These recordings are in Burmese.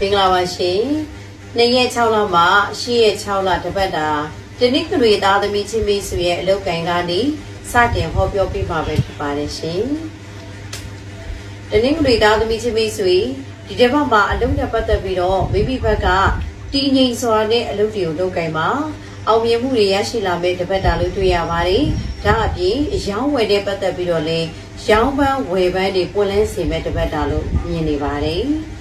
မင်္ဂလာပါရှင်။နေ့ရက်6လမှ10ရက်6လတပတ်တာတနည်းကတွေသားသမီးချင်းမိတ်ဆွေရဲ့အလုပ်ကိုင်ကနေစတင်ဟောပြောပြမှာပဲဖြစ်ပါတယ်ရှင်။တနည်းကတွေသားသမီးချင်းမိတ်ဆွေဒီတစ်ပတ်မှာအလုပ်နဲ့ပတ်သက်ပြီးတော့မိမိဘက်ကတည်ငြိမ်စွာနဲ့အလုပ်တွေကိုလုပ်ကိုင်ပါအောင်မြင်မှုတွေရရှိလာမယ့်တပတ်တာလို့တွေ့ရပါတယ်။ဒါအပြင်ရောင်းဝယ်တဲ့ပတ်သက်ပြီးတော့လည်းရောင်းပန်းဝယ်ပန်းတွေပွင့်လန်းစေမဲ့တပတ်တာလို့မြင်နေပါတယ်။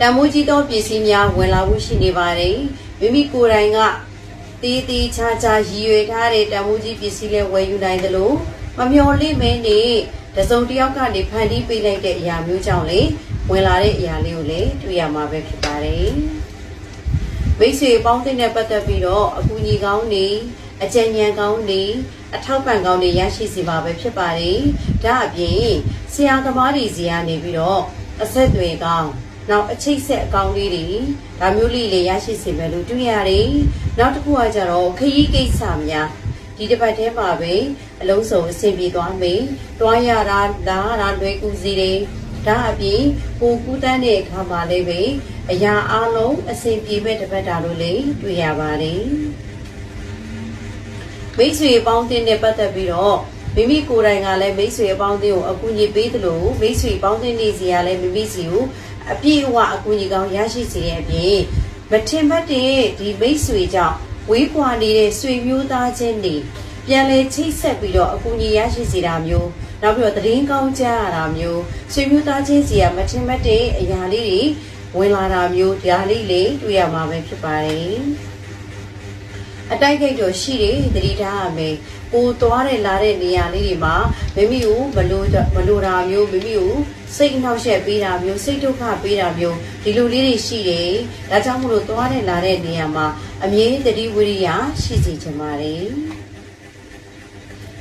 တမိုးကြီးသောပစ္စည်းများဝင်လာမှုရှိနေပါတယ်မိမိကိုယ်တိုင်ကတီးတီးခြားခြားရည်ရွယ်ထားတဲ့တမိုးကြီးပစ္စည်းလည်းဝယ်ယူနိုင်သလိုမမျော်လင့်မင်းနဲ့တစုံတစ်ယောက်ကနေဖန်တီးပေးလိုက်တဲ့အရာမျိုးကြောင့်လေဝင်လာတဲ့အရာလေးကိုလည်းတွေ့ရမှာပဲဖြစ်ပါတယ်မိတ်ဆွေပေါင်းတဲ့နဲ့ပတ်သက်ပြီးတော့အကူအညီကောင်းနေအကြံဉာဏ်ကောင်းနေအထောက်ပံ့ကောင်းတွေရရှိစီပါပဲဖြစ်ပါတယ်ဒါအပြင်ဆရာသမားတွေစီကနေပြီးတော့အဆက်အသွယ်ကောင်း နောက်အချိတ်ဆက်အကောင်းလေးတွေဒါမျိုးလေးလည်းရရှိစေမယ်လို့တွေ့ရတယ်။နောက်တစ်ခုကကြတော့ခရီးကိစ္စများဒီတစ်ပတ်ထဲမှာပဲအလုံးစုံအဆင်ပြေသွားမယ်။တွားရတာလာရတာလွယ်ကူစီတယ်။ဒါအပြင်ကိုကူးတန်းတဲ့အခါမှာလည်းပဲအရာအလုံးအဆင်ပြေမဲ့တစ်ပတ်တာလို့လည်းတွေ့ရပါတယ်။မိတ်ဆွေအပေါင်းအသင်းနဲ့ပတ်သက်ပြီးတော့မိမိကိုယ်တိုင်ကလည်းမိတ်ဆွေအပေါင်းအသင်းကိုအကူအညီပေးသလိုမိတ်ဆွေအပေါင်းအသင်းနေစီကလည်းမိမိစီကို အပြည့်အဝအကူအညီကောင်းရရှိစေတဲ့အပြင်မထင်မှတ်တဲ့ဒီမိတ်ဆွေကြောင့်ဝေးကွာနေတဲ့ဆွေမျိုးသားချင်းတွေပြန်လဲချိတ်ဆက်ပြီးတော့အကူအညီရရှိစေတာမျိုးနောက်ပြီးတော့သတင်းကောင်းကြားရတာမျိုးဆွေမျိုးသားချင်းစီကမထင်မှတ်တဲ့အရာလေးတွေဝင်လာတာမျိုးဒါလေးလေးတွေ့ရမှာပဲဖြစ်ပါတယ်အတိုက်ခိုက်တော့ရှိတယ်သတိထားရမယ်ကိုသွားတဲ့လာတဲ့နေရာလေးတွေမှာမိမိကိုမလိုမလိုတာမျိုးမိမိကို စိတ်အနှောက်အယှက်ပေးတာမျိုးစိတ်ဒုက္ခပေးတာမျိုးဒီလိုလေးတွေရှိတယ်ဒါကြောင့်မလို့သွားတဲ့လာတဲ့နေရာမှာအမြဲတတိဝိရိယရှိစီချင်ပါတယ်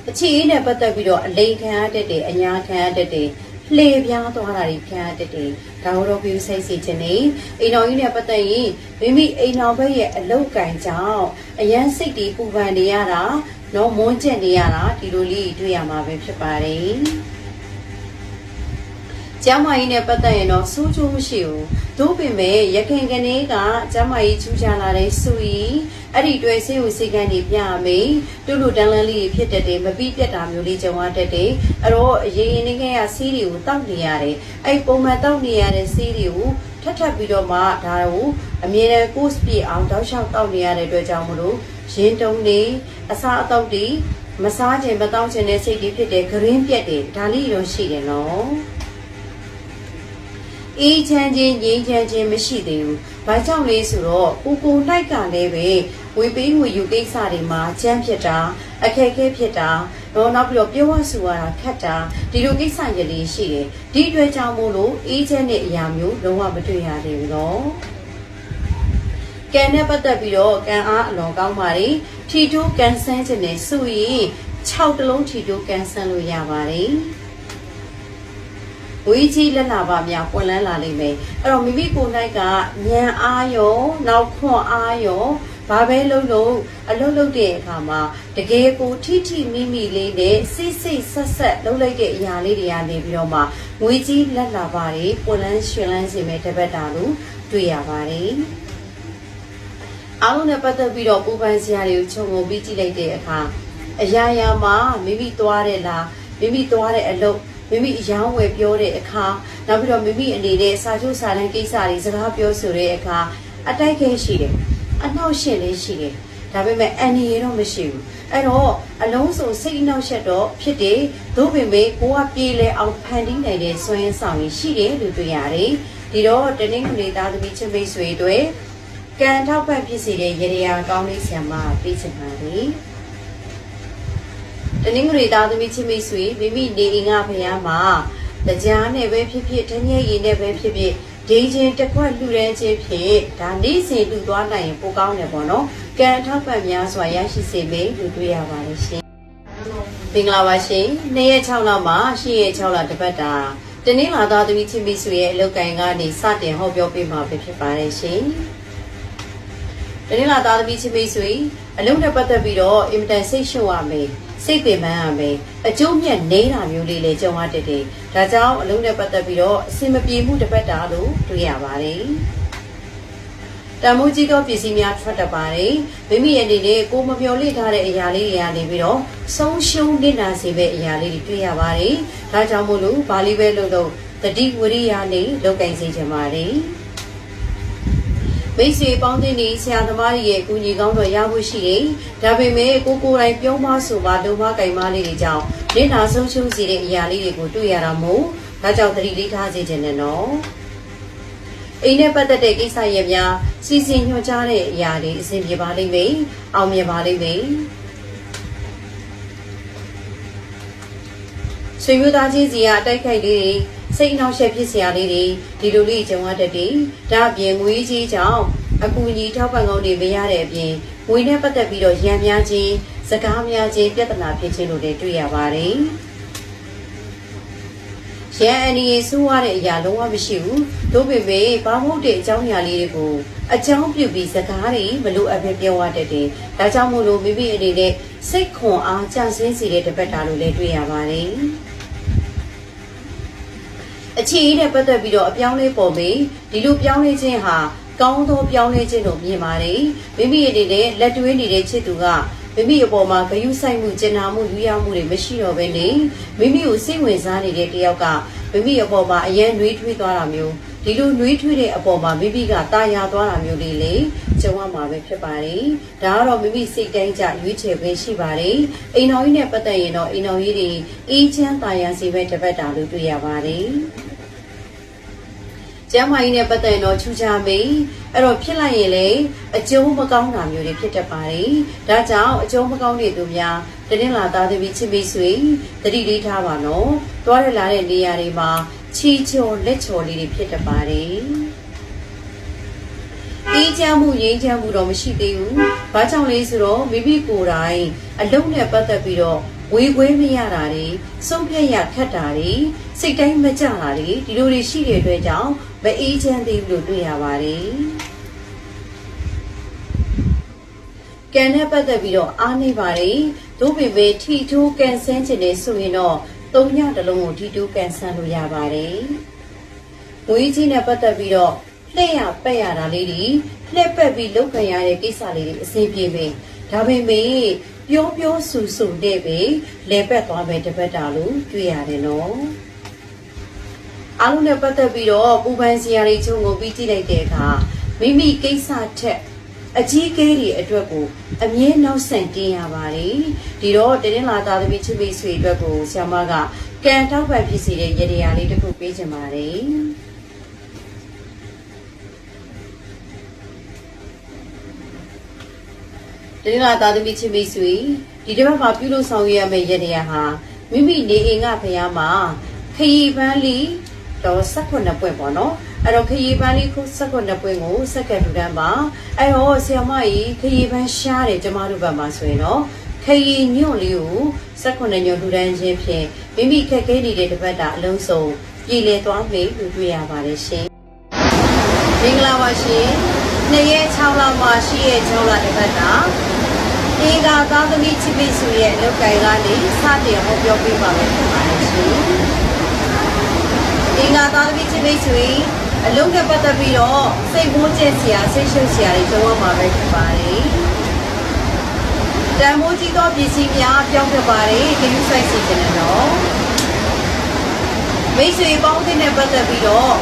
အခြေအနေနဲ့ပတ်သက်ပြီးတော့အလိန်ခံရတတ်တယ်အညာခံရတတ်တယ်လှေပြားသွားတာတွေခံရတတ်တယ်ဒါတော့ပြီးစိတ်စီခြင်းနေအိမ်တော်ကြီးနဲ့ပတ်သက်ရင်မိမိအိမ်တော်ဘက်ရဲ့အလုတ်ကံကြောင့်အရန်စိတ်တီပူပန်နေရတာနော်မွန်းကျက်နေရတာဒီလိုလေးတွေ့ရမှာပဲဖြစ်ပါတယ် ကျမ်းမာရေးနဲ့ပတ်သက်ရင်တော့စိုးချိုးမရှိဘူးတို့ပင်ပဲရခင်ကနေကကျမ်းမာရေးချူချလာတဲ့ဆူရီအဲ့ဒီတွေ့ဆေးကိုစိတ်ကနေပြရမယ်တူတူတန်းလန်းလေးဖြစ်တတ်တယ်မပြီးပြတ်တာမျိုးလေးကြုံရတတ်တယ်အဲ့တော့ရေရင်နေခဲ့ရဆေးတွေကိုတောက်နေရတယ်အဲ့ပုံမှန်တောက်နေရတဲ့ဆေးတွေကိုထပ်ထပ်ပြီးတော့မှဒါကိုအမြဲတမ်း course ပြအောင်တောက်လျှောက်တောက်နေရတဲ့အတွက်ကြောင့်မလို့ရင်တုံးနေအစာအသောက်တွေမစားခြင်းမတောက်ခြင်းနဲ့စိတ်တွေဖြစ်တဲ့ဂရင်းပြက်တွေဒါလေးရောရှိတယ်နော် အေးချမ်းခြင်းငြိမ်းချမ်းခြင်းမရှိသေးဘူး။ဘာကြောင့်လဲဆိုတော့ကိုကိုလိုက်ကလည်းပဲဝေပေးဝေယူကိစ္စတွေမှာကြမ်းဖြစ်တာအခက်အခဲဖြစ်တာတော့နောက်ပြီးတော့ပြောရဆိုရတာခက်တာဒီလိုကိစ္စရလေးရှိတယ်။ဒီအတွက်ကြောင့်မို့လို့အေးချမ်းတဲ့အရာမျိုးလုံးဝမတွေ့ရသေးဘူးနော်။ကံနဲ့ပတ်သက်ပြီးတော့ကံအားအလွန်ကောင်းပါတယ်။ထီတိုးကန်ဆန်းခြင်းနဲ့ဆိုရင်6တလုံးထီတိုးကန်ဆန်းလို့ရပါတယ်။ ဝေးကြီးလက်လာပါများပွင့်လန်းလာလိမ့်မယ်အဲ့တော့မိမိကိုယ်၌ကဉာဏ်အားရောနောက်ခွန်အားရောဘာပဲလုပ်လို့အလုပ်လုပ်တဲ့အခါမှာတကယ်ကိုထိထိမိမိလေးနဲ့စိတ်စိတ်ဆက်ဆက်လုပ်လိုက်တဲ့အရာလေးတွေကနေပြီးတော့မှငွေကြီးလက်လာပါတယ်ပွင့်လန်းရှင်လန်းစေမယ်တပတ်တာလို့တွေ့ရပါတယ်အားလုံးနဲ့ပတ်သက်ပြီးတော့ပူပန်စရာတွေကိုခြုံငုံပြီးကြည့်လိုက်တဲ့အခါအရာရာမှာမိမိသွားတဲ့လားမိမိသွားတဲ့အလုပ် မိမိအယောင်းဝယ်ပြောတဲ့အခါနောက်ပြီးတော့မိမိအနေနဲ့စာချုပ်စာတမ်းကိစ္စတွေစကားပြောဆိုတဲ့အခါအတိုက်ခဲရှိတယ်အနှောက်အယှက်လည်းရှိတယ်ဒါပေမဲ့အန်ဒီရတော့မရှိဘူးအဲ့တော့အလုံးစုံစိတ်အနှောက်အယှက်တော့ဖြစ်တယ်သို့ပင်ပဲကိုကပြေးလဲအောင်ဖန်တီးနိုင်တဲ့စွမ်းရင်းဆောင်ရည်ရှိတယ်လို့တွေ့ရတယ်ဒီတော့တနင်္ဂနွေသားသမီးချင်းမိတ်ဆွေတွေကံထောက်ပံ့ဖြစ်စေတဲ့ရေရာကောင်းလေးဆရာမပေးချင်ပါတယ် တနင်္ဂနွေသားသမီးချင်းမိတ်ဆွေမိမိနေအိမ်ကဖျားမှာတရားနဲ့ပဲဖြစ်ဖြစ်တညက်ရည်နဲ့ပဲဖြစ်ဖြစ်ဒိန်ချင်းတစ်ခွက်လှူဒန်းခြင်းဖြင့်ဒါနေ့စဉ်လှူသွားနိုင်ရင်ပိုကောင်းတယ်ပေါ့နော်ကံအထောက်ပံ့များစွာရရှိစေမယ်လို့တွေ့ရပါတယ်ရှင်မင်္ဂလာပါရှင်နေ့ရက်6လမှ10ရက်6လတပတ်တာတနင်္လာသားသမီးချင်းမိတ်ဆွေရဲ့အလုပ်ကိုင်ကနေစတင်ဟောပြောပေးမှာပဲဖြစ်ပါတယ်ရှင်တနင်္လာသားသမီးချင်းမိတ်ဆွေအလုံးနဲ့ပတ်သက်ပြီးတော့အင်မတန်စိတ်ရှုပ်ရမယ် စိတ်ပင်ပန်းရမယ်အကျိုးမြတ်နေတာမျိုးလေးလည်းကြုံရတတ်တယ်ဒါကြောင့်အလုံးနဲ့ပတ်သက်ပြီးတော့အစင်မပြေမှုတစ်ပတ်တာလို့တွေ့ရပါတယ်တမိုးကြီးသောပစ္စည်းများထွက်တတ်ပါတယ်မိမိအနေနဲ့ကိုမမျော်လင့်ထားတဲ့အရာလေးတွေကနေပြီးတော့ဆုံးရှုံးနေတာစေပဲအရာလေးတွေတွေ့ရပါတယ်ဒါကြောင့်မို့လို့ဘာလေးပဲလို့လို့တတိဝရိယနဲ့လောက်ကင်စေချင်ပါတယ် မိတ်ဆွေပေါင်းသင်းနေဆရာသမားတွေရဲ့အကူအညီကောင်းတော့ရဖို့ရှိတယ်။ဒါပေမဲ့ကိုကိုယ်တိုင်ပြုံးမဆိုပါလုံမကင်မလေးတွေကြောင့်လက်နာဆုံးရှုံးစေတဲ့အရာလေးတွေကိုတွေ့ရတာမို့ဒါကြောင့်သတိလေးထားစေချင်တယ်နော်။အိမ်နဲ့ပတ်သက်တဲ့ကိစ္စရပ်များစီစဉ်ညွှန်ကြားတဲ့အရာတွေအဆင်ပြေပါလိမ့်မယ်။အောင်မြင်ပါလိမ့်မယ်။ဆွေမျိုးသားချင်းစီကအတိုက်ခိုက်လေးတွေ စိတ်အနှောက်အယှက်ဖြစ်စရာလေးတွေဒီလိုလေးကြုံရတတ်တယ်။ဒါအပြင်ငွေကြီးကြောင့်အကူအညီထောက်ပံ့ကောင်းတွေမရတဲ့အပြင်ငွေနဲ့ပတ်သက်ပြီးတော့ရံများခြင်းစကားများခြင်းပြဿနာဖြစ်ခြင်းတို့လည်းတွေ့ရပါတယ်။ရန်အန်ဒီရေဆိုးရတဲ့အရာလုံးဝမရှိဘူး။တို့ပေမဲ့ဘာမဟုတ်တဲ့အကြောင်းအရာလေးတွေကိုအကြောင်းပြုပြီးစကားတွေမလိုအပ်ပဲပြောရတတ်တယ်။ဒါကြောင့်မို့လို့မိမိအနေနဲ့စိတ်ခွန်အားကျဆင်းစေတဲ့တပတ်တာလို့လည်းတွေ့ရပါတယ်။ အခြေအနဲ့ပတ်သက်ပြီးတော့အပြောင်းလဲပေါ်ပြီဒီလိုပြောင်းလဲခြင်းဟာကောင်းသောပြောင်းလဲခြင်းလို့မြင်ပါတယ်မိမိအနေနဲ့လက်တွဲနေတဲ့ချစ်သူကမိမိအပေါ်မှာဂယုဆိုင်မှုကျင်နာမှုယူရမှုတွေမရှိတော့ဘဲနေမိမိကိုစိတ်ဝင်စားနေတဲ့တယောက်ကမိမိအပေါ်မှာအယံနှွေးထွေးသွားတာမျိုး ဒီလိုနှွေးထွေးတဲ့အပေါ်မှာမိမိကတာယာသွားတာမျိုးလေးလေကြုံရမှာပဲဖြစ်ပါတယ်ဒါကတော့မိမိစိတ်တိုင်းကြရွေးချယ်ခွင့်ရှိပါတယ်အိမ်တော်ကြီးနဲ့ပတ်သက်ရင်တော့အိမ်တော်ကြီးတွေအေးချမ်းတာယာစီပဲတပတ်တာလို့တွေ့ရပါတယ်ကျမ်းမာရေးနဲ့ပတ်သက်ရင်တော့ချူချာမေးအဲ့တော့ဖြစ်လိုက်ရင်လေအကျိုးမကောင်းတာမျိုးတွေဖြစ်တတ်ပါတယ်ဒါကြောင့်အကျိုးမကောင်းတဲ့သူများတနင်္လာသားသမီးချစ်မိတ်ဆွေတတိလေးထားပါနော်တွားရလာတဲ့နေရာတွေမှာ ချီချော်လက်ချော်လေးတွေဖြစ်တတ်ပါတယ်အေးချမ်းမှုငြိမ်းချမ်းမှုတော့မရှိသေးဘူး။ဘာကြောင့်လဲဆိုတော့မိမိကိုယ်တိုင်အလုံးနဲ့ပတ်သက်ပြီးတော့ဝေခွေးမရတာတွေဆုံးဖြတ်ရခက်တာတွေစိတ်တိုင်းမကြတာတွေဒီလိုတွေရှိတဲ့အတွက်ကြောင့်မအေးချမ်းသေးဘူးလို့တွေ့ရပါတယ်။ကံနဲ့ပတ်သက်ပြီးတော့အားနေပါတယ်။ဒို့ပေမဲ့ထီထိုးကန်ဆန်းခြင်းနဲ့ဆိုရင်တော့ သုံးညတစ်လုံးကိုထီထိုးကန်ဆန်းလို့ရပါတယ်။ငွေကြီးနဲ့ပတ်သက်ပြီးတော့လှည့်ရပက်ရတာလေးတွေလှည့်ပက်ပြီးလောက်ခံရတဲ့ကိစ္စလေးတွေအဆင်ပြေပဲ။ဒါပေမဲ့ပြောပြောဆူဆူနဲ့ပဲလဲပက်သွားမယ်တပတ်တာလို့တွေ့ရတယ်နော်။အားလုံးနဲ့ပတ်သက်ပြီးတော့ပူပန်စရာတွေချုံကိုပြီးကြည့်လိုက်တဲ့အခါမိမိကိစ္စထက် အကြီးကဲတွေအတွက်ကိုအမြဲနောက်ဆန်တင်းရပါတယ်ဒီတော့တင်းတင်းလာသားသမီးချစ်မိတ်ဆွေအတွက်ကိုဆ iam မကကံတောက်ပံဖြစ်စီတဲ့ရတရားလေးတစ်ခုပေးချင်ပါတယ်တင်းတင်းလာသားသမီးချစ်မိတ်ဆွေဒီတစ်ပတ်မှာပြုလုပ်ဆောင်ရရမယ့်ရတရားဟာမိမိနေအိမ်ကဖရားမှာခရီးပန်းလီတော့18ပွင့်ပေါ့နော် အဲ့တော့ခရီးပန်းလေးခု18ပွင့်ကိုစက္ကန့်တူတန်းပါအဲ့တော့ဆရာမကြီးခရီးပန်းရှားတယ်ကျမတို့ဘက်မှာဆိုရင်တော့ခရီးညွန့်လေးကို18ညွန့်တူတန်းခြင်းဖြင့်မိမိခက်ခဲနေတဲ့တစ်ပတ်တာအလုံးစုံပြည်လည်သွားမယ်လို့တွေ့ရပါတယ်ရှင်မင်္ဂလာပါရှင်နှစ်ရက်6လမှရှိရဲ့6လတစ်ပတ်တာအေကာသားသမီးချစ်ပိစုရဲ့အလုပ်ကိုင်ကနေစတင်ဟောပြောပေးပါမယ်ဖြစ်ပါတယ်ရှင်အင်္ဂါသားသမီးချစ်မိတ်ဆွေ အလုံးနဲ့ပတ်သက်ပြီးတော့စိတ်မိုးကျက်စရာစိတ်ရှုပ်စရာတွေကြုံရမှာပဲဖြစ်ပါတယ်။တန်မိုးကြီးသောပစ္စည်းများပြောင်းပြပါတယ်ဂရုစိုက်စီခြင်းနဲ့တော့မိတ်ဆွေပေါင်းတဲ့နဲ့ပတ်သက်ပြီးတော့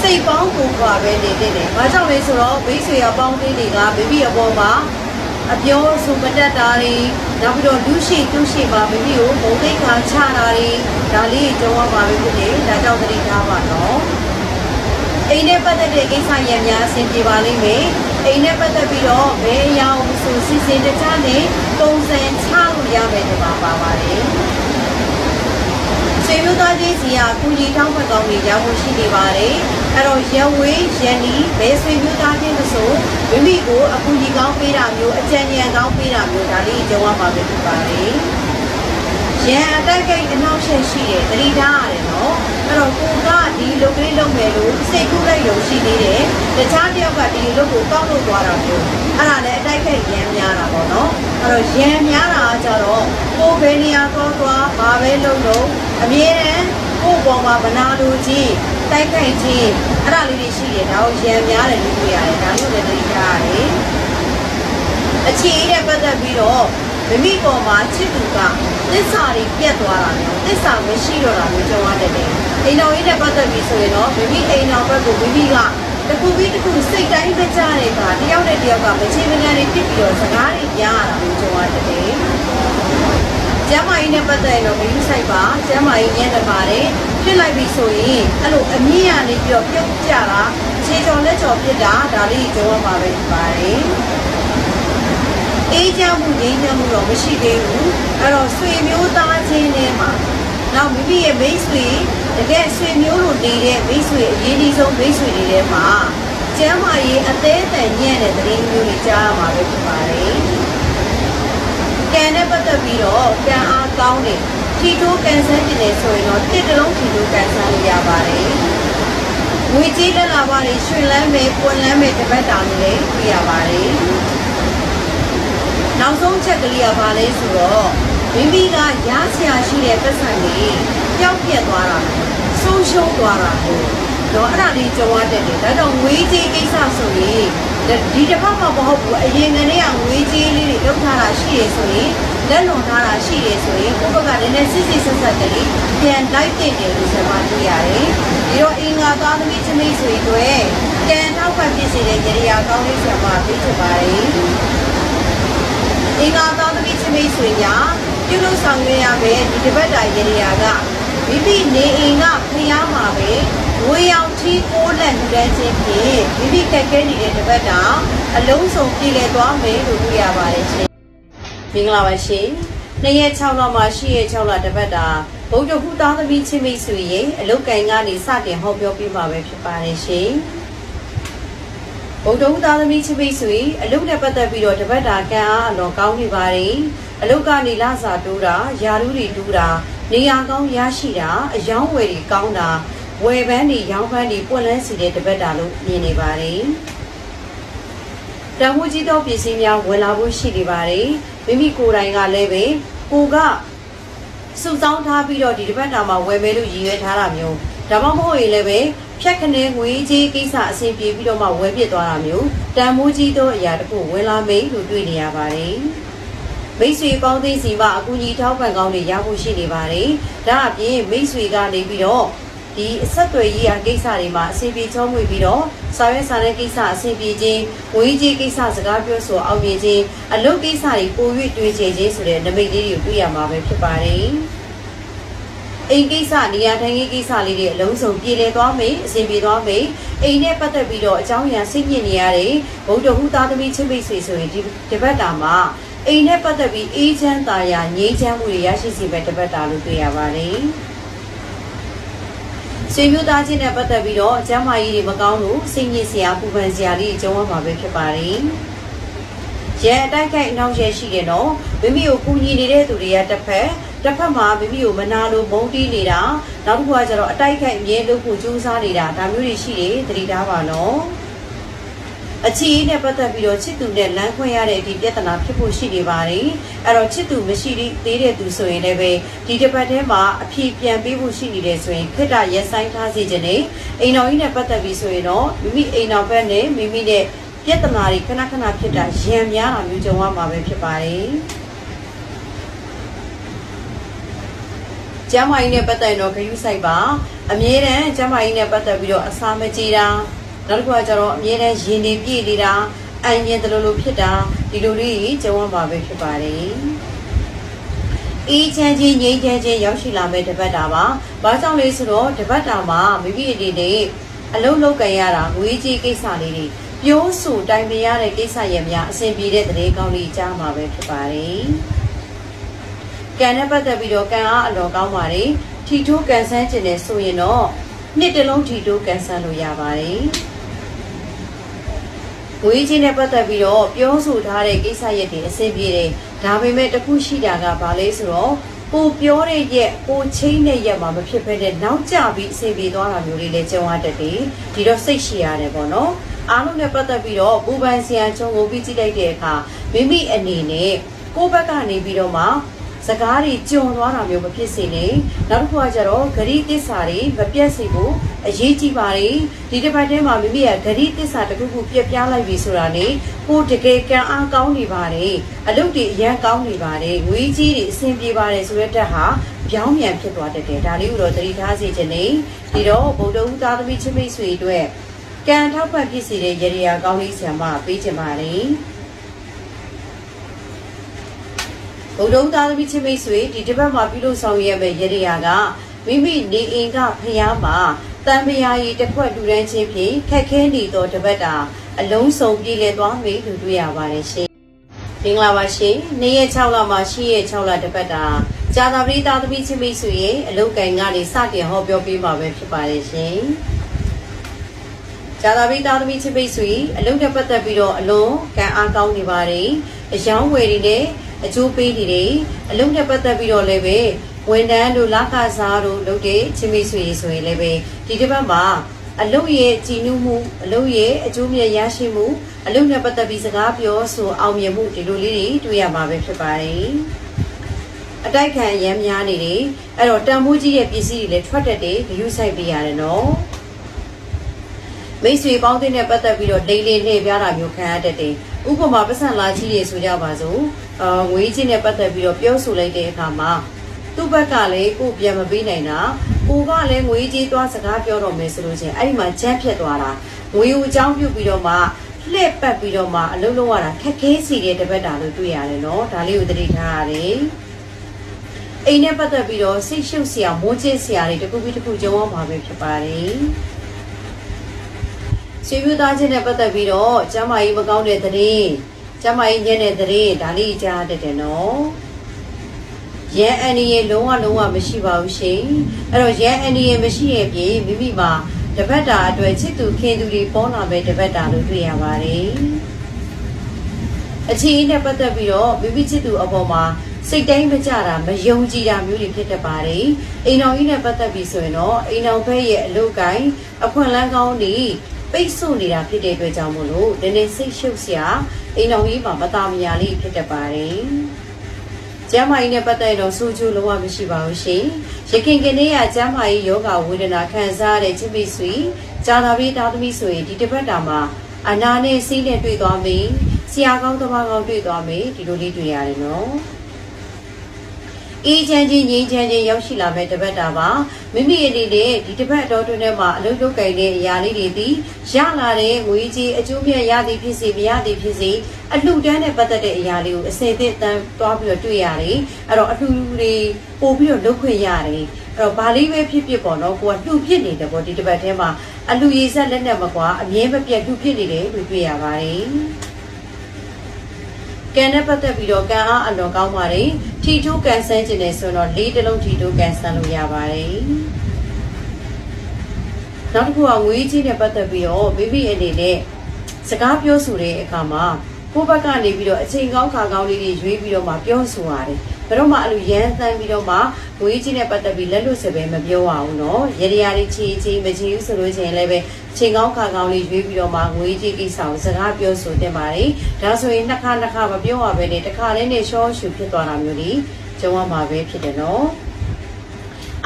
စိတ်ပေါင်းကိုခွာပဲနေတဲ့တယ်။ဘာကြောင့်လဲဆိုတော့မိတ်ဆွေအပေါင်းသေးတွေကမိမိအပေါ်မှာအပြောဆိုမတတ်တာတွေနောက်ပြီးတော့လူရှိသူရှိပါမိမိကိုဘုံသိက္ခာချတာတွေဒါလေးကြုံရပါပဲဖြစ်တယ်ဒါကြောင့်သတိထားပါတော့ အိမ်နဲ့ပတ်သက်တဲ့ကိစ္စရံများအဆင်ပြေပါလိမ့်မယ်အိမ်နဲ့ပတ်သက်ပြီးတော့ဘယ်အရာကိုဆိုစီစဉ်တခြားနဲ့ပုံစံချလို့ရမယ်ဒီမှာပါပါတယ်ဆွေမျိုးသားချင်းစီကကုညီထောင်းဖက်ကောင်းတွေရောက်ဖို့ရှိနေပါတယ်အဲ့တော့ရဝေးရန်ဒီဘယ်ဆွေမျိုးသားချင်းမဆိုမိမိကိုအကူကြီးကောင်းပေးတာမျိုးအကြံဉာဏ်ကောင်းပေးတာမျိုးဒါလေးကြုံရမှာပဲဖြစ်ပါတယ် ရန်အတက်ကိတ်အနောက်ဆက်ရှိတယ်တတိထားရတယ်နော်အဲ့တော့ကိုကဒီလုပ်ကလေးလုပ်မယ်လို့စိတ်ကူးလိုက်ရုံရှိသေးတယ်တခြားတယောက်ကဒီဒီလုပ်ကိုကောက်လို့သွားတာမျိုးအဲ့ဒါလည်းအတိုက်ခိုက်ရမ်းများတာပေါ့နော်အဲ့တော့ရမ်းများတာကကြတော့ကိုယ်ဘယ်နေရာသွားသွားဘာပဲလုပ်လို့အမြဲတမ်းကိုယ့်ပေါ်မှာဗနာလိုကြီးတိုက်ခိုက်ခြင်းအဲ့ဒါလေးတွေရှိတယ်ဒါကိုရမ်းများတယ်လို့ပြောရတယ်ဒါမျိုးလည်းသိထားရတယ်အခြေအေးတဲ့ပတ်သက်ပြီးတော့ မိမိပေါ်မှာချစ်သူကသစ္စာတွေပြတ်သွားတာမျိုးသစ္စာမရှိတော့တာမျိုးကြုံရတတ်တယ်အိမ်တော်ရေးတဲ့ပတ်သက်ပြီးဆိုရင်တော့မိမိအိမ်တော်ဘက်ကိုမိမိကတခုပြီးတခုစိတ်တိုင်းမကြတဲ့အခါတယောက်နဲ့တယောက်ကမချေမနှံတွေဖြစ်ပြီးတော့စကားတွေကြားရတာမျိုးကြုံရတတ်တယ်ကျမ်းမာရေးနဲ့ပတ်သက်ရင်တော့မယူဆိုင်ပါကျမ်းမာရေးညံ့တယ်ပါတယ်ဖြစ်လိုက်ပြီဆိုရင်အဲ့လိုအမြင့်ရနေပြီးတော့ပြုတ်ကြတာခြေချော်လက်ချော်ဖြစ်တာဒါလေးကြုံရမှာပဲဖြစ်ပါတယ် အေးချမ်းမှုငြိမ်းချမ်းမှုတော့မရှိသေးဘူးအဲ့တော့ဆွေမျိုးသားချင်းတွေမှာနောက်မိမိရဲ့မိတ်ဆွေတကယ်ဆွေမျိုးလိုနေတဲ့မိတ်ဆွေအရေးကြီးဆုံးမိတ်ဆွေတွေထဲမှာကျမ်းမာရေးအသေးအတန်ညံ့တဲ့သတင်းမျိုးတွေကြားရမှာပဲဖြစ်ပါတယ်ကံနဲ့ပတ်သက်ပြီးတော့ကံအားကောင်းတယ်ထီတိုးကန်ဆန်းကျင်တယ်ဆိုရင်တော့တစ်တလုံးထီတိုးကန်ဆန်းလို့ရပါတယ်ငွေကြေးလက်လာပါတွေရွှင်လန်းမယ်ပွင့်လန်းမယ်တပတ်တာလို့လည်းပြရပါတယ် နောက်ဆုံးချက်ကလေးကဘာလဲဆိုတော့မိမိကရားဆရာရှိတဲ့ပတ်စံလေးပျောက်ပြက်သွားတာဆုံးရှုံးသွားတာကိုတော့အဲ့ဒါလေးကြုံရတတ်တယ်ဒါကြောင့်ငွေကြေးကိစ္စဆိုရင်ဒီတစ်ဖက်မှာမဟုတ်ဘူးအရင်ကတည်းကငွေကြေးလေးတွေလောက်ထားတာရှိရဆိုရင်လက်လွန်ထားတာရှိရဆိုရင်ကိုယ့်ဘက်ကလည်းနည်းစစ်စစ်ဆက်ဆက်ကလေးပြန်လိုက်တင်တယ်လို့ဆက်မတွေ့ရတယ်ဒီတော့အင်္ဂါသားသမီးချမိတ်ဆွေတွေကံထောက်ပံ့ဖြစ်စေတဲ့ကြရိယာကောင်းလေးဆက်မပေးချင်ပါတယ် အင်္ဂါသားသမီးချင်းမိတ်ဆွေများပြုလုပ်ဆောင်ရွက်ရမယ်ဒီတပတ်တာရေရာကမိမိနေအိမ်ကဖျားမှာပဲဝေရောက်ထီးကိုလက်လူတန်းချင်းဖြင့်မိမိကက်ခဲနေတဲ့တပတ်တာအလုံးစုံပြည်လည်သွားမယ်လို့တွေ့ရပါတယ်ရှင်မင်္ဂလာပါရှင်နှစ်ရက်6လမှရှိရက်6လတပတ်တာဘုဒ္ဓဟူသားသမီးချင်းမိတ်ဆွေရဲ့အလုတ်ကန်ကနေစတင်ဟောပြောပြမှာပဲဖြစ်ပါတယ်ရှင် ဗုဒ္ဓဦးသားသမီးချစ်မိတ်ဆွေအလုတ်နဲ့ပတ်သက်ပြီးတော့တပတ်တာကံအားအလွန်ကောင်းနေပါတယ်အလုတ်ကနေလစာတိုးတာယာရုတွေတိုးတာနေရာကောင်းရရှိတာအယောင်းဝယ်တွေကောင်းတာဝယ်ပန်းတွေရောင်းပန်းတွေပွက်လန်းစီတဲ့တပတ်တာလို့မြင်နေပါတယ်တန်ဖိုးကြီးသောပစ္စည်းများဝယ်လာဖို့ရှိနေပါတယ်မိမိကိုယ်တိုင်ကလည်းပဲကိုကစုဆောင်းထားပြီးတော့ဒီတစ်ပတ်တာမှာဝယ်မယ်လို့ရည်ရွယ်ထားတာမျိုး ဒါမှမဟုတ်ရင်လည်းပဲဖြတ်ခနဲငွေကြီးကိစ္စအဆင်ပြေပြီးတော့မှဝယ်ပြစ်သွားတာမျိုးတန်မိုးကြီးသောအရာတစ်ခုဝင်လာမိလို့တွေ့နေရပါတယ်မိတ်ဆွေပေါင်းသိစီမှာအကူအညီထောက်ပံ့ကောင်းတွေရဖို့ရှိနေပါတယ်ဒါအပြင်မိတ်ဆွေကနေပြီးတော့ဒီအဆက်တွေရေးအကိစ္စတွေမှာအဆင်ပြေချောမွေပြီးတော့ဆောင်ရွက်ဆောင်တဲ့ကိစ္စအဆင်ပြေခြင်းငွေကြီးကိစ္စစကားပြောဆိုအောင်မြင်ခြင်းအလုပ်ကိစ္စတွေပို၍တွေ့ချေခြင်းဆိုတဲ့နမိတ်လေးတွေကိုတွေ့ရမှာပဲဖြစ်ပါတယ် အိမ်ကိစ္စနေရာထိုင်ရေးကိစ္စလေးတွေအလုံးစုံပြည်လည်သွားမယ်အဆင်ပြေသွားမယ်အိမ်နဲ့ပတ်သက်ပြီးတော့အကြောင်းအရာစိတ်ညစ်နေရတယ်ဘုဒ္ဓဟူသားသမီးချင်းမိတ်ဆွေဆိုရင်ဒီဒီဘက်တာမှာအိမ်နဲ့ပတ်သက်ပြီးအေးချမ်းသာယာငြိမ်းချမ်းမှုတွေရရှိစေမဲ့ဒီဘက်တာလို့တွေ့ရပါတယ်ဆွေမျိုးသားချင်းနဲ့ပတ်သက်ပြီးတော့အကျမ်းမာရေးတွေမကောင်းလို့စိတ်ညစ်စရာပူပန်စရာတွေအကျုံးရမှာပဲဖြစ်ပါတယ်ရဲအတိုက်ခိုက်အနောက်ရဲရှိတယ်နော်မိမိကိုကူညီနေတဲ့သူတွေကတစ်ဖက် တစ်ဖက်မှာမိမိကိုမနာလို့မုန်းတီးနေတာနောက်တစ်ခုကကျတော့အတိုက်ခိုက်အမြဲလုပ်ဖို့ကြိုးစားနေတာဒါမျိုးတွေရှိတယ်သတိထားပါနော်အချီးနဲ့ပတ်သက်ပြီးတော့ချစ်သူနဲ့လမ်းခွဲရတဲ့ဒီပြဿနာဖြစ်ဖို့ရှိနေပါတယ်အဲ့တော့ချစ်သူမရှိသေးတဲ့သူဆိုရင်လည်းပဲဒီတစ်ပတ်ထဲမှာအဖြေပြန်ပေးဖို့ရှိနေတယ်ဆိုရင်ခိတ္တရက်ဆိုင်ထားစေခြင်းနဲ့အိမ်တော်ကြီးနဲ့ပတ်သက်ပြီးဆိုရင်တော့မိမိအိမ်တော်ဘက်နဲ့မိမိနဲ့ပြဿနာတွေခဏခဏဖြစ်တာရံများတာမျိုးကြုံရမှာပဲဖြစ်ပါတယ် ကျမ်းမာရေးနဲ့ပတ်သက်ရင်တော့ဂရုစိုက်ပါအမြဲတမ်းကျမ်းမာရေးနဲ့ပတ်သက်ပြီးတော့အစာမကြေတာနောက်တစ်ခုကကျတော့အမြဲတမ်းရင်တွေပြည့်နေတာအန်ရင်တလူလူဖြစ်တာဒီလိုလေးကြီးကြုံရမှာပဲဖြစ်ပါတယ်အေးချမ်းချင်းငြိမ်းချမ်းချင်းရောက်ရှိလာမဲ့တပတ်တာပါ။ဘာကြောင့်လဲဆိုတော့တပတ်တာမှာမိမိအနေနဲ့အလုံးလုံးကန်ရတာငွေကြီးကိစ္စလေးတွေပြောဆိုတိုင်ပင်ရတဲ့ကိစ္စရများအဆင်ပြေတဲ့တဲ့ကောင်းလေးကြားမှာပဲဖြစ်ပါတယ်။ ကံနဲ့ပတ်သက်ပြီးတော့ကံအားအလော်ကောင်းပါတယ်ထီထိုးကန်ဆန်းကျင်တယ်ဆိုရင်တော့နှစ်တစ်လုံးထီထိုးကန်ဆန်းလို့ရပါတယ်ဝေးချင်းနဲ့ပတ်သက်ပြီးတော့ပြောဆိုထားတဲ့ကိစ္စရက်တွေအဆင်ပြေတယ်ဒါပေမဲ့တစ်ခုရှိတာကဘာလဲဆိုတော့ကိုပြောတဲ့ရက်ကိုချင်းတဲ့ရက်မှာမဖြစ်ဖက်တဲ့နောက်ကျပြီးအဆင်ပြေသွားတာမျိုးလေးလည်းကြုံရတတ်တယ်ဒီတော့စိတ်ရှိရတယ်ပေါ့နော်အားလုံးနဲ့ပတ်သက်ပြီးတော့ပူပန်ဆရာချုံကိုပြီးကြည့်လိုက်တဲ့အခါမိမိအနေနဲ့ကိုယ့်ဘက်ကနေပြီးတော့မှ စကားတွေကြုံသွားတာမျိုးမဖြစ်စေနဲ့နောက်တစ်ခုကကျတော့ဂရိတစ္ဆာတွေမပြတ်စေဖို့အရေးကြီးပါတယ်ဒီတစ်ပတ်ထဲမှာမိမိရဲ့ဂရိတစ္ဆာတစ်ခုခုပြက်ပြားလိုက်ပြီဆိုတာနေကိုတကယ်ကံအားကောင်းနေပါတယ်အလုပ်တွေအရန်ကောင်းနေပါတယ်ငွေကြီးတွေအဆင်ပြေပါတယ်ဆိုတဲ့တက်ဟာပြောင်းပြန်ဖြစ်သွားတတ်တယ်ဒါလေးကိုတော့သတိထားစေချင်နေဒီတော့ဗုဒ္ဓဦးသားသမီးချင်းမိတ်ဆွေအတွက်ကံထောက်ပံ့ဖြစ်စေတဲ့ရေရာကောင်းလေးဆံမပေးချင်ပါတယ် ဗုဒ္ဓဦးသားသမီးချင်းမိတ်ဆွေဒီတစ်ပတ်မှာပြုလုပ်ဆောင်ရမယ့်ရေရာကမိမိနေအိမ်ကဖျားမှာတန်မယာရီတစ်ခွက်လူတန်းချင်းဖြင့်ခက်ခဲနေသောတစ်ပတ်တာအလုံးစုံပြည်လည်သွားမယ်လို့တွေ့ရပါတယ်ရှင်မင်္ဂလာပါရှင်နေ့ရက်6လမှာရှိရက်6လတစ်ပတ်တာဇာတာပရိသသမီးချင်းမိတ်ဆွေရဲ့အလုတ်ကန်ကနေစတင်ဟောပြောပေးမှာပဲဖြစ်ပါတယ်ရှင်ဇာတာပရိသသမီးချင်းမိတ်ဆွေအလုတ်နဲ့ပတ်သက်ပြီးတော့အလွန်ကံအားကောင်းနေပါတယ်အယောင်းဝယ်တွေနဲ့ အကျိုးပေးနေတယ်အလုတ်နဲ့ပတ်သက်ပြီးတော့လည်းပဲဝန်တန်းတို့လကစားတို့လုပ်တဲ့ချင်းမိတ်ဆွေဆိုရင်လည်းပဲဒီတစ်ပတ်မှာအလုတ်ရဲ့ကြည်နူးမှုအလုတ်ရဲ့အကျိုးမြတ်ရရှိမှုအလုတ်နဲ့ပတ်သက်ပြီးစကားပြောဆိုအောင်မြင်မှုဒီလိုလေးတွေတွေ့ရမှာပဲဖြစ်ပါတယ်အတိုက်ခံရမ်းများနေတယ်အဲ့တော့တန်ဖိုးကြီးတဲ့ပစ္စည်းတွေလည်းထွက်တတ်တယ်ဂရုစိုက်ပေးရတယ်နော်မိတ်ဆွေပေါင်းတဲ့ပတ်သက်ပြီးတော့ဒိန်လေးလှည့်ပြားတာမျိုးခံရတတ်တယ်ဥပမာပတ်စံလာကြီးတွေဆိုကြပါစို့ အာငွေချင်းနဲ့ပတ်သက်ပြီးတော့ပြောဆိုလိုက်တဲ့အခါမှာသူ့ဘက်ကလည်းကိုပြန်မပေးနိုင်တာကိုကလည်းငွေကြီးသွားစကားပြောတော့မယ်ဆိုလို့ချင်းအဲ့ဒီမှာချမ်းဖြစ်သွားတာငွေကိုအကြောင်းပြုပြီးတော့မှလှည့်ပတ်ပြီးတော့မှအလုံးလုံးရတာခက်ခဲစီတဲ့တပတ်တာလို့တွေ့ရတယ်နော်ဒါလေးကိုသတိထားရတယ်အိမ်နဲ့ပတ်သက်ပြီးတော့စိတ်ရှုပ်စရာမိုးချစ်စရာတွေတစ်ခုပြီးတစ်ခုကြုံရမှာပဲဖြစ်ပါတယ်ဆွေမျိုးသားချင်းနဲ့ပတ်သက်ပြီးတော့ကျမ်းမာရေးမကောင်းတဲ့သတင်း ကျမ်းမာရေးညံ့တဲ့သတင်းဒါလေးကြားတတ်တယ်နော်ရန်အန်ဒီရေလုံးဝလုံးဝမရှိပါဘူးရှင်အဲ့တော့ရန်အန်ဒီရေမရှိရဲ့ပြင်မိမိမှာတပတ်တာအတွက်ချစ်သူခင်သူတွေပေါ်လာပဲတပတ်တာလို့တွေ့ရပါတယ်အခြေအနေနဲ့ပတ်သက်ပြီးတော့မိမိချစ်သူအပေါ်မှာစိတ်တိုင်းမကြတာမယုံကြည်တာမျိုးတွေဖြစ်တတ်ပါတယ်အိမ်တော်ကြီးနဲ့ပတ်သက်ပြီးဆိုရင်တော့အိမ်တော်ဘက်ရဲ့အလုပ်ကိုင်းအခွင့်အလမ်းကောင်းတွေ ပိတ်ဆို့နေတာဖြစ်တဲ့အတွက်ကြောင့်မို့လို့နည်းနည်းစိတ်ရှုပ်စရာအိမ်တော်ကြီးမှာမသားမယာလေးဖြစ်တတ်ပါတယ်ကျမ်းမာရေးနဲ့ပတ်သက်တော့ဆိုးကျိုးလုံးဝမရှိပါဘူးရှင်။ရခင်ကနေ့ကကျမ်းမာရေးယောဂဝေဒနာခံစားရတဲ့ချစ်မိတ်ဆွေဂျာနာဘီတာသမီဆိုရင်ဒီတစ်ပတ်တာမှာအနာနဲ့စီးနဲ့တွေ့သွားမယ်။ဆရာကောင်းတမကောင်းတွေ့သွားမယ်ဒီလိုလေးတွေ့ရတယ်နော်။ အေးချမ်းချင်းငြိမ်းချမ်းချင်းရောက်ရှိလာမဲ့တပတ်တာပါမိမိအနေနဲ့ဒီတပတ်တော်တွင်ထဲမှာအလုပ်လုပ်ကိုင်တဲ့အရာလေးတွေဒီရလာတဲ့ငွေကြီးအကျိုးမြတ်ရသည်ဖြစ်စေမရသည်ဖြစ်စေအလှူဒန်းနဲ့ပတ်သက်တဲ့အရာလေးကိုအစင်သင့်တန်းသွားပြီးတော့တွေ့ရတယ်အဲ့တော့အလှူတွေပို့ပြီးတော့လုပ်ခွင့်ရတယ်အဲ့တော့ဘာလေးပဲဖြစ်ဖြစ်ပေါ့နော်ကိုကလှူဖြစ်နေတယ်ပေါ့ဒီတပတ်ထဲမှာအလှူရည်ဆက်လက်နဲ့မကွာအမြဲမပြတ်လှူဖြစ်နေတယ်လို့တွေ့ရပါတယ် ကံနဲ့ပတ်သက်ပြီးတော့ကံအားအလွန်ကောင်းပါတယ်ထီထိုးကန်ဆန်းခြင်းနဲ့ဆိုတော့လေးတလုံးထီထိုးကန်ဆန်းလို့ရပါတယ်နောက်တစ်ခုကငွေကြီးနဲ့ပတ်သက်ပြီးတော့မိမိအနေနဲ့စကားပြောဆိုတဲ့အခါမှာကိုယ့်ဘက်ကနေပြီးတော့အချိန်ကောင်းခါကောင်းလေးတွေရွေးပြီးတော့မှပြောဆိုရတယ် ဘယ်တော့မှအဲ့လိုရန်သန်းပြီးတော့မှငွေကြီးနဲ့ပတ်သက်ပြီးလက်လွတ်စပယ်မပြောရအောင်နော်ရရရချီချီမချီဘူးဆိုလို့ချင်းလည်းပဲချိန်ကောင်းခါကောင်းလေးရွေးပြီးတော့မှငွေကြီးကိစ္စကိုစကားပြောဆိုတင်ပါတယ်ဒါဆိုရင်နှစ်ခါနှစ်ခါမပြောရဘဲနဲ့တစ်ခါလေးနဲ့ရှောရှူဖြစ်သွားတာမျိုးကြီးကျုံရမှာပဲဖြစ်တယ်နော်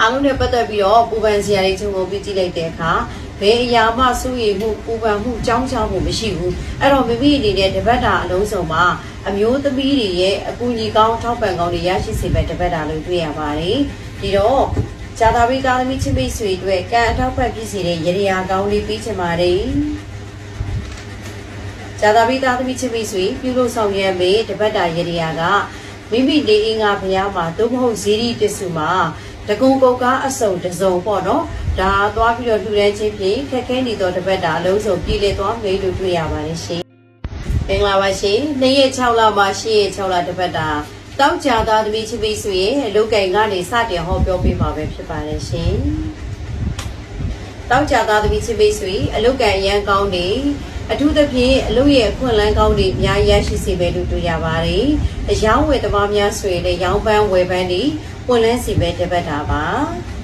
အားလုံးနဲ့ပတ်သက်ပြီးတော့ပူပန်စရာတွေခြုံငုံပြီးကြည့်လိုက်တဲ့အခါ ဘယ်အရာမှစိုးရိမ်မှုပူပန်မှုကြောင်းချမှုမရှိဘူးအဲ့တော့မိမိအနေနဲ့တပတ်တာအလုံးစုံမှာအမျိုးသမီးတွေရဲ့အကူအညီကောင်းထောက်ပံ့ကောင်းတွေရရှိစေမဲ့တပတ်တာလို့တွေ့ရပါတယ်ဒီတော့ဇာတာပိသားသမီးချင်းမိတ်ဆွေတို့ကံအထောက်ပံ့ဖြစ်စေတဲ့ရေရာကောင်းလေးပေးချင်ပါတယ်ဇာတာပိသားသမီးချင်းမိတ်ဆွေပြုလို့ဆောင်ရွက်မေတပတ်တာရေရာကမိမိနေအင်္ဂါဘုရားမှာသို့မဟုတ်ဇီရီတစ္စုမှာတကုံကုတ်ကားအစုံတစုံပေါ့နော် ဒါသွားပြီးတော့လှူဒန်းခြင်းဖြင့်ခက်ခဲနေသောတပတ်တာအလုံးစုံပြည်လည်သွားမယ်လို့တွေ့ရပါတယ်ရှင်မင်္ဂလာပါရှင်နေ့ရက်6လမှာရှေ့ရက်6လတပတ်တာတောက်ကြသားသမီးချင်းမိတ်ဆွေရဲ့အလုတ်ကင်ကနေစတင်ဟောပြောပေးမှာပဲဖြစ်ပါတယ်ရှင်တောက်ကြသားသမီးချင်းမိတ်ဆွေအလုတ်ကင်ရန်ကောင်းနေအထူးသဖြင့်အလုပ်ရဲ့အခွင့်အလမ်းကောင်းတွေအများရရှိစေမယ်လို့တွေ့ရပါတယ်။အယောင်းဝယ်သမားများဆိုရင်လည်းရောင်းပန်းဝယ်ပန်းတွေပွင့်လန်းစီပဲတပတ်တာပါ။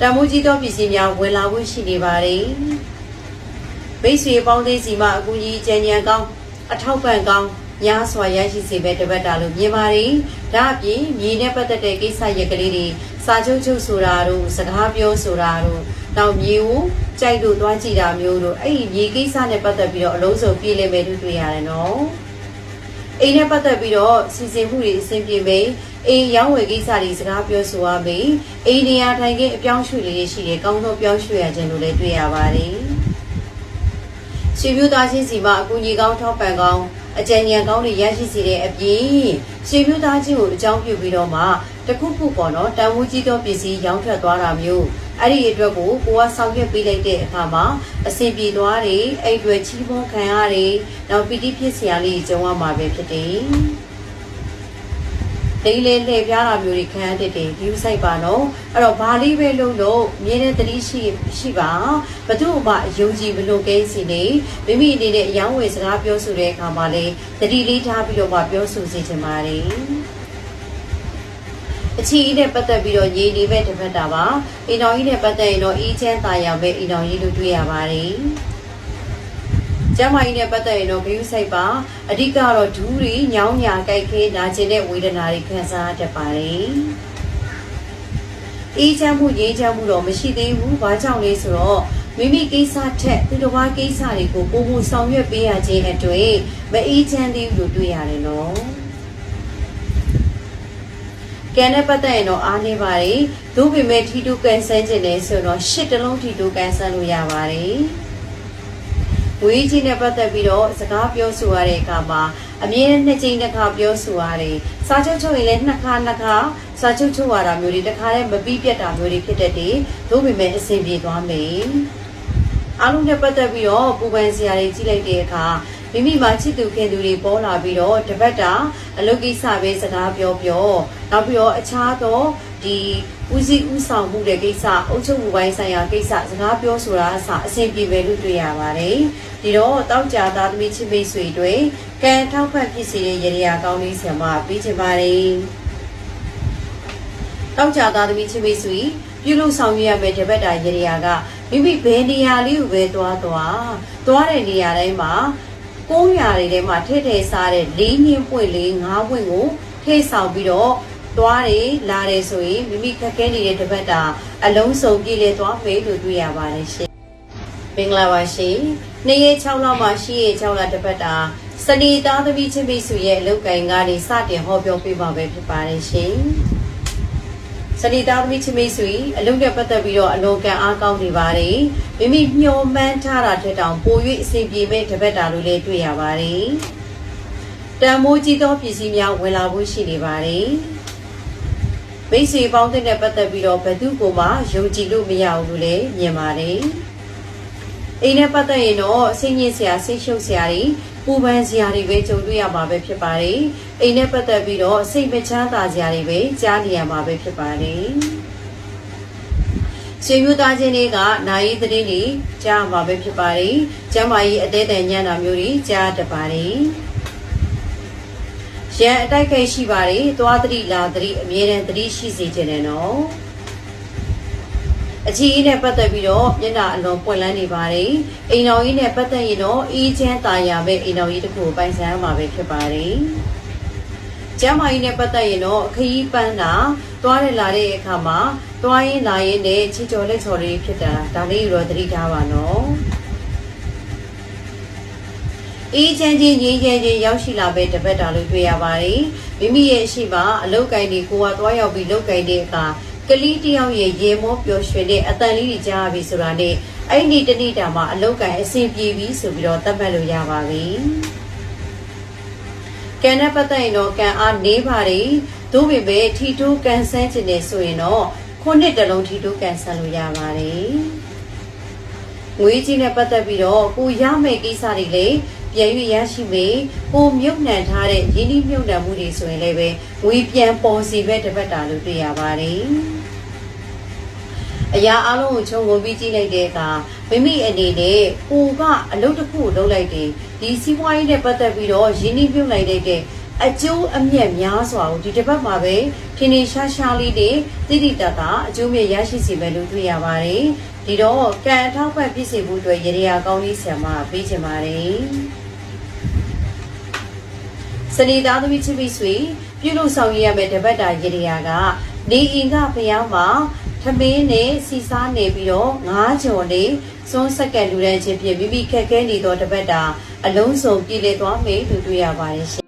တမိုးကြီးသောပစ္စည်းများဝယ်လာဖို့ရှိနေပါတယ်။မိတ်ဆွေပေါင်းသိစီမှအကူကြီးကြံကြံကောင်းအထောက်ပံ့ကောင်းညားစွာရရှိစေပဲတပတ်တာလို့မြင်ပါတယ်ဒါအပြင်မြေနဲ့ပတ်သက်တဲ့ကိစ္စရက်ကလေးတွေစာချုပ်ချုပ်ဆိုတာတို့စကားပြောဆိုတာတို့နောက်မြေကိုကြိုက်လို့သွားကြည့်တာမျိုးတို့အဲ့ဒီမြေကိစ္စနဲ့ပတ်သက်ပြီးတော့အလုံးစုံပြည်လည်မယ်လို့တွေ့ရတယ်နော် အိမ်နဲ့ပတ်သက်ပြီးတော့စီစဉ်မှုတွေအဆင်ပြေမယ်အိမ်ရောင်းဝယ်ကိစ္စတွေစကားပြောဆိုရမယ်အိမ်နေရာထိုင်ခင်းအပြောင်းရွှေ့လေးတွေရှိတယ်ကောင်းသောပြောင်းရွှေ့ရခြင်းလို့လည်းတွေ့ရပါတယ်ရှင်ပြူသားချင်းစီမှာအကူအညီကောင်းထောက်ပံ့ကောင်း အကြံဉာဏ်ကောင်းတွေရရှိစေတဲ့အပြင်ရှင်ပြူသားချင်းကိုအကြောင်းပြုပြီးတော့မှတခုခုပေါ့နော်တန်ဖိုးကြီးသောပစ္စည်းရောင်းထွက်သွားတာမျိုးအဲ့ဒီအတွက်ကိုကိုကဆောင်ရွက်ပေးလိုက်တဲ့အခါမှာအဆင်ပြေသွားတယ်အဲ့အတွက်ချီးမွမ်းခံရတယ်နောက်ပီတိဖြစ်စရာလေးကြုံရမှာပဲဖြစ်တယ် လိမ့်လေလှည့်ပြားတာမျိုးတွေခံရတဲ့တင်ဒီဆိုင်ပါနော်အဲ့တော့ဘာလေးပဲလုံးလို့မြင်းတဲ့တတိရှိရှိပါဘသူ့မှအယုံကြည်မလို့ကဲစီနေမိမိအနေနဲ့အယောင်းဝယ်စကားပြောဆိုတဲ့အခါမှာလေတတိလေးထားပြီးတော့မှပြောဆိုစေချင်ပါတယ်အချီအီးနဲ့ပတ်သက်ပြီးတော့ရေနေပဲတစ်ဖက်တာပါအင်တော်ကြီးနဲ့ပတ်သက်ရင်တော့အီးချမ်းသာရပဲအင်တော်ကြီးလို့တွေ့ရပါတယ် ကျမကြီးနဲ့ပတ်သက်ရင်တော့ဂယုစိုက်ပါအဓိကတော့ဒူးတွေညောင်းညာကြိုက်ခဲနာကျင်တဲ့ဝေဒနာတွေခံစားတတ်ပါတယ်အေးချမ်းမှုငြိမ်းချမ်းမှုတော့မရှိသေးဘူးဘာကြောင့်လဲဆိုတော့မိမိကိစ္စထက်သူတစ်ပါးကိစ္စတွေကိုပုံမှုဆောင်ရွက်ပေးရခြင်းအတွေ့မအေးချမ်းသေးဘူးလို့တွေ့ရတယ်နော်ကဲနဲ့ပတ်သက်ရင်တော့အားနေပါတယ်သို့ပေမဲ့ထီတူကန်ဆန်းခြင်းလဲဆိုတော့ရှစ်တလုံးထီတူကန်ဆန်းလို့ရပါတယ် ဝေးကြီးနဲ့ပတ်သက်ပြီးတော့စကားပြောဆိုရတဲ့အခါမှာအမြဲနှစ်ကြိမ်တစ်ခါပြောဆိုရတယ်။စာချုပ်ချုပ်ရင်လည်းနှစ်ခါနှစ်ခါစာချုပ်ချုပ်ရတာမျိုးတွေတစ်ခါတည်းမပြီးပြတ်တာမျိုးတွေဖြစ်တတ်တယ်။သို့ပေမဲ့အဆင်ပြေသွားမယ်။အားလုံးနဲ့ပတ်သက်ပြီးတော့ပူပန်စရာတွေကြီးလိုက်တဲ့အခါမိမိမှာချစ်သူခင်သူတွေပေါ်လာပြီးတော့တပတ်တာအလုပ်ကိစ္စပဲစကားပြောပြောနောက်ပြီးတော့အခြားသောဒီ ဦးစီးဦးဆောင်မှုတဲ့ကိစ္စအုပ်ချုပ်မှုပိုင်းဆိုင်ရာကိစ္စစကားပြောဆိုတာအစအဆင်ပြေပဲလို့တွေ့ရပါတယ်ဒီတော့တောက်ကြသားသမီးချစ်မိတ်ဆွေတွေကံထောက်ဖက်ဖြစ်စေတဲ့ရေရာကောင်းလေးဆံမပြီးချင်ပါတယ်တောက်ကြသားသမီးချစ်မိတ်ဆွေပြုလုပ်ဆောင်ရွက်ရမယ့်တပတ်တာရေရာကမိမိဘယ်နေရာလေးကိုပဲသွားသွားသွားတဲ့နေရာတိုင်းမှာကိုးရာတွေထဲမှာထဲထဲစားတဲ့လေးညင်းပွင့်လေးငါးပွင့်ကိုထိဆောင်ပြီးတော့ သွားတယ်လာတယ်ဆိုရင်မိမိခက်ခဲနေတဲ့တပတ်တာအလုံးစုံပြည့်လေသွားမယ်လို့တွေ့ရပါတယ်ရှင်မင်္ဂလာပါရှင်နေ့ရက်6လမှရှိရက်6လတပတ်တာစနေသားသမီးချင်းမိတ်ဆွေရဲ့အလုပ်ကိုင်ကနေစတင်ဟောပြောပေးပါပဲဖြစ်ပါတယ်ရှင်စနေသားသမီးချင်းမိတ်ဆွေအလုပ်နဲ့ပတ်သက်ပြီးတော့အလောကံအားကောင်းနေပါတယ်မိမိမျှော်မှန်းထားတာထက်တောင်ပို၍အစီပြေမဲ့တပတ်တာလို့လည်းတွေ့ရပါတယ်တန်မိုးကြီးသောပစ္စည်းများဝင်လာဖို့ရှိနေပါတယ် မိတ်ဆွေပေါင်းတဲ့ပတ်သက်ပြီးတော့ဘယ်သူကိုမှယုံကြည်လို့မရဘူးလို့လည်းမြင်ပါတယ်အိမ်နဲ့ပတ်သက်ရင်တော့စိတ်ညစ်စရာစိတ်ရှုပ်စရာတွေပူပန်စရာတွေပဲကြုံတွေ့ရမှာပဲဖြစ်ပါတယ်။အိမ်နဲ့ပတ်သက်ပြီးတော့စိတ်မချမ်းသာစရာတွေပဲကြားနေရမှာပဲဖြစ်ပါတယ်။ရှင်မျိုးသားချင်းတွေကနိုင်ရေးသတင်းတွေကြားမှာပဲဖြစ်ပါတယ်။ကျမ်းမာရေးအသေးအံညံ့တာမျိုးတွေကြားတတ်ပါတယ်။ ရန်အတိုက်ခိုက်ရှိပါတယ်။သွားသတိလာသတိအမြဲတမ်းသတိရှိစေခြင်းနဲ့နော်။အချီအီးနဲ့ပတ်သက်ပြီးတော့မျက်နှာအလွန်ပွင့်လန်းနေပါတယ်။အိမ်တော်ကြီးနဲ့ပတ်သက်ရင်တော့အေးချမ်းသာယာပဲအိမ်တော်ကြီးတစ်ခုကိုပိုင်ဆိုင်ရမှာပဲဖြစ်ပါတယ်။ကျမ်းမာရေးနဲ့ပတ်သက်ရင်တော့ခရီးပန်းတာတွားရလာတဲ့အခါမှာတွားရင်လာရင်နဲ့ချီကျော်လက်ချော်လေးဖြစ်တာဒါလေးရောသတိထားပါနော်။ အေးချမ်းချင်းငြိမ်းချမ်းချင်းရောက်ရှိလာပဲတပတ်တာလို့တွေ့ရပါတယ်။မိမိရဲ့အရှိမအလုတ်ကင်တွေကိုကတွားရောက်ပြီးလုတ်ကင်တဲ့အခါကလေးတယောက်ရဲ့ရေမောပျော်ရွှင်တဲ့အတန်လေးတွေကြားပြီဆိုတာနဲ့အဲ့ဒီတနေ့တာမှာအလောက်ကန်အဆင်ပြေပြီဆိုပြီးတော့သတ်မှတ်လို့ရပါပြီ။ကန်နဲ့ပတ်သက်ရင်တော့ကန်အားနေပါတယ်။သို့ပေမဲ့ထီတိုးကန်ဆန်းခြင်းနဲ့ဆိုရင်တော့ခုနှစ်တလုံးထီတိုးကန်ဆန်းလို့ရပါတယ်။ငွေကြီးနဲ့ပတ်သက်ပြီးတော့ကိုရမယ့်ကိစ္စတွေလေ ပြန်၍ရရှိမေကိုမြုပ်နှံထားတဲ့ရင်းနှီးမြုပ်နှံမှုတွေဆိုရင်လည်းပဲငွေပြန်ပေါ်စီပဲတစ်ပတ်တာလို့တွေ့ရပါတယ်အရာအလုံးကိုခြုံငုံပြီးကြည့်လိုက်တဲ့အခါမိမိအနေနဲ့ကိုကအလုပ်တစ်ခုကိုလုပ်လိုက်တယ်ဒီစီးပွားရေးနဲ့ပတ်သက်ပြီးတော့ရင်းနှီးမြုပ်လိုက်တဲ့အကျိုးအမြတ်များစွာကိုဒီတစ်ပတ်မှာပဲထင်းထင်းရှားရှားလေးတွေတိတိတတ်တာအကျိုးမြတ်ရရှိစီပဲလို့တွေ့ရပါတယ်ဒီတော့ကံအထောက်ပံ့ဖြစ်စေဖို့အတွက်ရေရာကောင်းလေးဆံမပေးချင်ပါတယ် စနေသားသမီးချစ်ပြီးဆွေပြုလို့ဆောင်ရရမယ့်တပတ်တာရေရာကနေအင်ကဖျားမှာသမင်းနဲ့စီစားနေပြီးတော့ငားကြော်လေးစွန်းစက္ကန့်လူတန်းချင်းဖြင့်မိမိခက်ခဲနေသောတပတ်တာအလုံးစုံပြည်လည်သွားမယ်လို့တွေ့ရပါတယ်ရှင်